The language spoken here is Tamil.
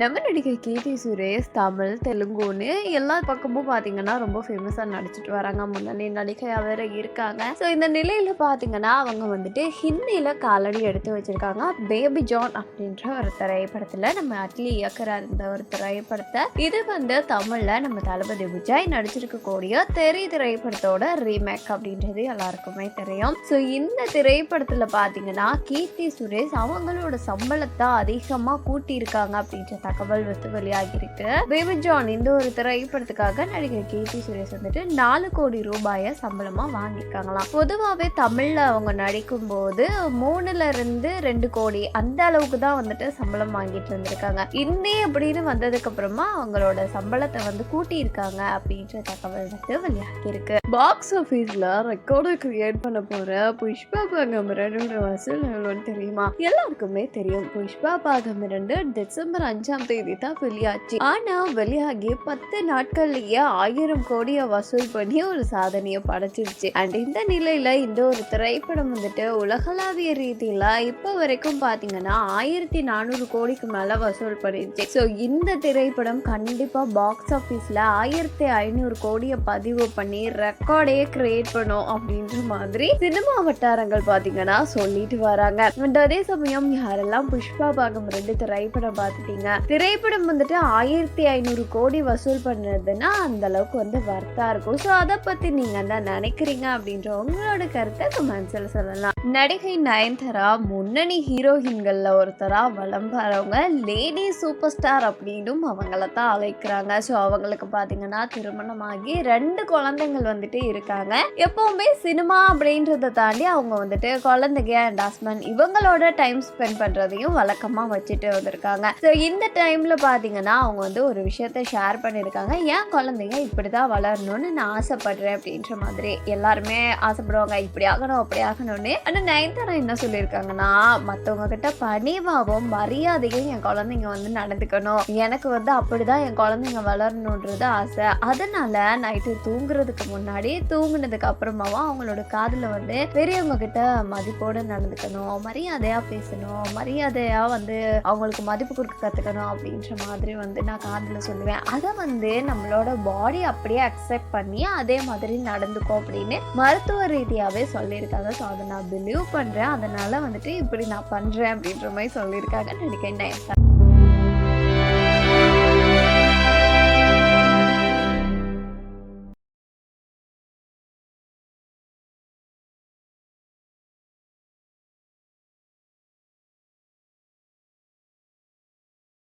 நம்ம நடிகை கீர்த்தி சுரேஷ் தமிழ் தெலுங்குன்னு எல்லா பக்கமும் பார்த்தீங்கன்னா ரொம்ப ஃபேமஸாக நடிச்சிட்டு வராங்க. முன்னணி நடிகையாக வேற இருக்காங்க. ஸோ இந்த நிலையில் பார்த்தீங்கன்னா அவங்க வந்துட்டு ஹிந்தியில் காலடி எடுத்து வச்சிருக்காங்க. பேபி ஜான் அப்படின்ற ஒரு திரைப்படத்தில் நம்ம அட்லி இயக்கராக இந்த ஒரு திரைப்படத்தை. இது வந்து தமிழில் நம்ம தளபதி விஜய் நடிச்சிருக்கக்கூடிய தெரி திரைப்படத்தோட ரீமேக் அப்படின்றது எல்லாருக்குமே தெரியும். ஸோ இந்த திரைப்படத்தில் பார்த்தீங்கன்னா கீர்த்தி சுரேஷ் அவங்களோட சம்பளத்தை அதிகமாக கூட்டியிருக்காங்க அப்படின்ற தகவல் வந்து வெளியாகியிருக்கு. பேபி ஜான் இந்த ஒரு திரைப்படத்துக்காக நடிகர் கீர்த்தி சுரேஷ் வந்துட்டு நாலு கோடி ரூபாயை சம்பளமா வாங்கியிருக்காங்களாம். பொதுவாகவே தமிழ்ல அவங்க நடிக்கும் போது மூணுல இருந்து ரெண்டு கோடி அந்த அளவுக்கு தான் வந்துட்டு சம்பளம் வாங்கிட்டு இருந்திருக்காங்க இந்தி அப்படின்னு வந்ததுக்கு அப்புறமா அவங்களோட சம்பளத்தை வந்து கூட்டியிருக்காங்க அப்படின்ற தகவல் வந்து வெளியாகி இருக்கு பாக்ஸ் ஆஃபீஸில் ரெக்கார்டு கிரியேட் பண்ண போற புஷ்பா பாகம் இரண்டோட வசூல் எவ்வளோன்னு தெரியுமா? எல்லாருக்குமே தெரியும். புஷ்பா பாகம் இரண்டு டிசம்பர் அஞ்சாம் தேதி தான் வெளியாச்சு. ஆனா வெளியாகி பத்து நாட்கள்லயே ஆயிரம் கோடியை வசூல் பண்ணி ஒரு சாதனையை படைச்சிருச்சு. அண்ட் இந்த நிலையில இந்த ஒரு திரைப்படம் வந்துட்டு உலகளாவிய ரீதியில இப்போ வரைக்கும் பாத்தீங்கன்னா ஆயிரத்தி நானூறு கோடிக்கு மேல வசூல் பண்ணிருச்சு. ஸோ இந்த திரைப்படம் கண்டிப்பா பாக்ஸ் ஆஃபீஸ்ல ஆயிரத்தி ஐநூறு கோடியை பதிவு பண்ணி ரெக்கார்டே கிரியேட் பண்ணும் அப்படின்ற மாதிரி சினிமா வட்டாரங்கள் பாத்தீங்கன்னா சொல்லிட்டு வராங்க. அதே சமயம் யாரெல்லாம் புஷ்பா பாகம் ரெண்டு திரைப்படம் பார்த்துட்டீங்க திரைப்படம் வந்துட்டு ஆயிரத்தி ஐநூறு கோடி வசூல் பண்ணுறதுன்னா அந்த அளவுக்கு வந்து வர்த்தா இருக்கும். ஸோ அதை பற்றி நீங்கள் என்ன நினைக்கிறீங்க அப்படின்ற உங்களோட கருத்தை கமெண்ட்ஸில் சொல்லலாம். நடிகை நயன்தாரா முன்னணி ஹீரோயின்களில் ஒருத்தரா வளம் வரவங்க லேடி சூப்பர் ஸ்டார் அப்படின்னும் அவங்கள தான் அழைக்கிறாங்க. ஸோ அவங்களுக்கு பார்த்தீங்கன்னா திருமணமாகி ரெண்டு குழந்தைங்கள் வந்துட்டு இருக்காங்க. எப்பவுமே சினிமா அப்படின்றத தாண்டி அவங்க வந்துட்டு குழந்தைங்க அண்ட் ஹஸ்பண்ட் இவங்களோட டைம் ஸ்பெண்ட் பண்ணுறதையும் வழக்கமாக வச்சுட்டு வந்திருக்காங்க. ஸோ இந்த டைமில் பார்த்தீங்கன்னா அவங்க வந்து ஒரு விஷயத்த ஷேர் பண்ணியிருக்காங்க ஏன் குழந்தைங்க இப்படி தான் வளரணும்னு நான் ஆசைப்படுறேன் அப்படின்ற மாதிரி எல்லாருமே ஆசைப்படுவாங்க. இப்படி ஆகணும் அப்படி ஆகணும்னு. ஆனால் நயன்தாரா என்ன சொல்லியிருக்காங்கன்னா மற்றவங்க கிட்ட பணிவாகவும் மரியாதையும் என் குழந்தைங்க வந்து நடந்துக்கணும். எனக்கு வந்து அப்படிதான் என் குழந்தைங்க வளரணுன்றது ஆசை. அதனால நைட்டு தூங்குறதுக்கு முன்னாடி தூங்குனதுக்கு அப்புறமாவும் அவங்களோட காதில் வந்து பெரியவங்க கிட்ட மதிப்போடு நடந்துக்கணும். மரியாதையாக பேசணும். மரியாதையாக வந்து அவங்களுக்கு மதிப்பு கொடுக்க கற்றுக்கணும் அப்படின்ற மாதிரி வந்து நான் காதில் சொல்லுவேன். அதை வந்து நம்மளோட பாடி அப்படியே அக்செப்ட் பண்ணி அதே மாதிரி நடந்துக்கும் அப்படின்னு மருத்துவ ரீதியாகவே சொல்லியிருக்காங்க. ஸோ அதை நான் பிலீவ் பண்ணுறேன் அதனால் வந்துட்டு இப்படி நான் பண்ணுறேன் அப்படின்ற மாதிரி சொல்லியிருக்காங்க நினைக்கிறேன்.